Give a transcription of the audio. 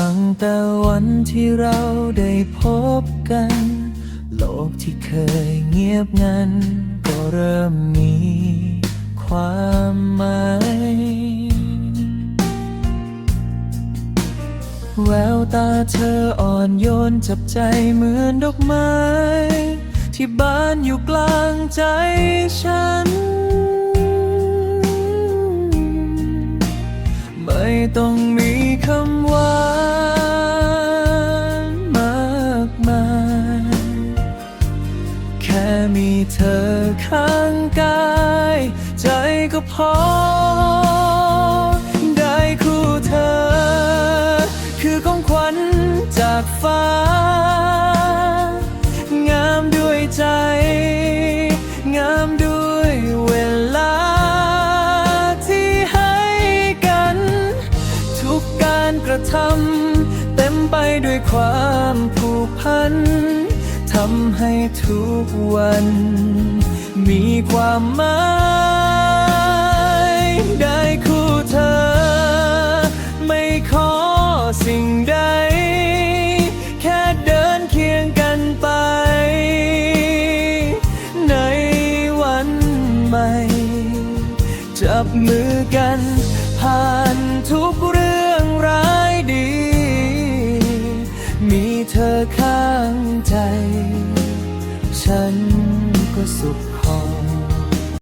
ตั้งแต่วันที่เราได้พบกัน โลกที่เคยเงียบงัน ก็เริ่มมีความหมายแววตาเธออ่อนโยนจับใจเหมือนดอกไม้ ที่บานอยู่กลางใจฉัน ไม่ต้องมี มีเธอข้างกาย ใจก็พอ ได้คู่เธอ คือของขวัญจากฟ้า งามด้วยใจ งามด้วยเวลา ที่ให้กัน ทุกการกระทำเต็มไปด้วยความผูกพัน ทำให้ทุกวัน มีความหมายได้คู่เธอ ไม่ขอสิ่งใด แค่เดินเคียงกันไป ในวันใหม่ จับมือกันผ่านทุกเรื่อง ข้างใจ ฉันก็สุขพอ